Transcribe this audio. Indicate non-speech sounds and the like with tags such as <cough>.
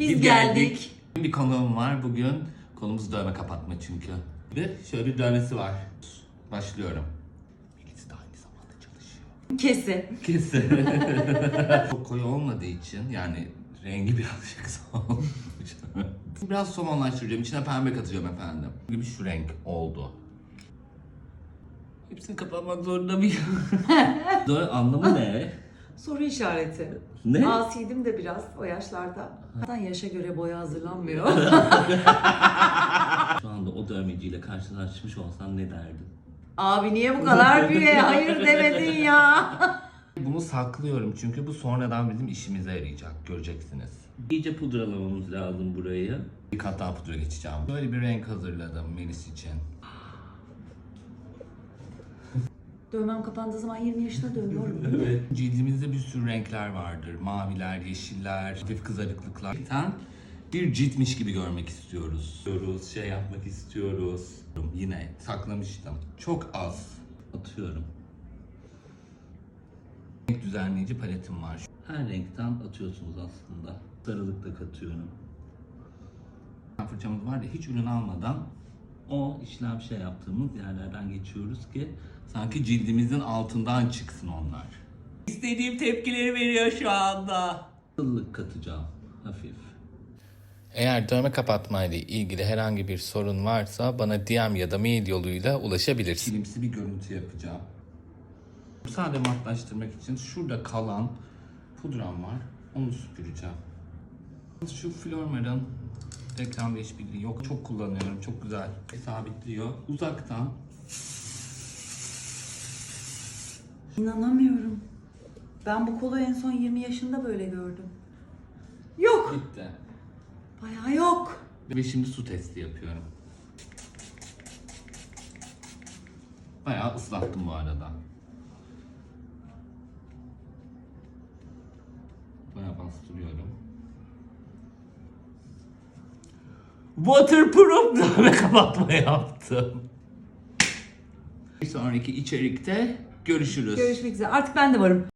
Biz geldik. Bir konuğum var bugün. Konumuz dövme kapatma çünkü. Ve şöyle bir dövmesi var. Başlıyorum. İkisi de aynı zamanda çalışıyor. Kesin. Kesin. <laughs> Çok koyu olmadığı için yani rengi birazcık <laughs> solmuş. Biraz somonlaştıracağım. İçine pembe katacağım efendim. Gibi şu renk oldu. Hepsini kapatmak zorunda mıyım? <laughs> Doğru anlamı ne? Soru işareti. Ne? Asiydim de biraz o yaşlarda. Zaten yaşa göre boya hazırlanmıyor. <laughs> Şu anda o dövmeciyle karşılaşmış olsan ne derdin? Abi niye bu kadar <laughs> büyüğe hayır demedin ya? <laughs> Bunu saklıyorum çünkü bu sonradan bizim işimize yarayacak. Göreceksiniz. İyice pudralamamız lazım burayı. Bir kat daha pudra geçeceğim. Böyle bir renk hazırladım Melis için. Dövmem kapandığı zaman 20 yaşına dönüyorum. <laughs> Evet. Cildimizde bir sürü renkler vardır. Maviler, yeşiller, hafif kızarıklıklar. Tam bir ciltmiş gibi görmek istiyoruz. İstiyoruz, şey yapmak istiyoruz. Yine saklamıştım. Çok az. Atıyorum. Renk düzenleyici paletim var. Her renkten atıyorsunuz aslında. Sarılık da katıyorum. Fırçamız var ya hiç ürün almadan o işlem şey yaptığımız yerlerden geçiyoruz ki sanki cildimizin altından çıksın onlar. İstediğim tepkileri veriyor şu anda. Sarılık katacağım hafif. Eğer dövme kapatma ile ilgili herhangi bir sorun varsa bana DM ya da mail yoluyla ulaşabilirsin. Kilimsi bir görüntü yapacağım. Sade matlaştırmak için şurada kalan pudram var. Onu süpüreceğim. Şu Flormar'ın reklam ve işbirliği yok. Çok kullanıyorum. Çok güzel. Sabitliyor. Uzaktan İnanamıyorum. Ben bu kolu en son 20 yaşında böyle gördüm. Yok. bitti. Bayağı yok. Ve şimdi su testi yapıyorum. Bayağı ıslattım bu arada. Bayağı bastırıyorum. Waterproof <laughs> dövme kapatma yaptım. Bir sonraki içerikte görüşürüz. Görüşmek üzere. Artık ben de varım.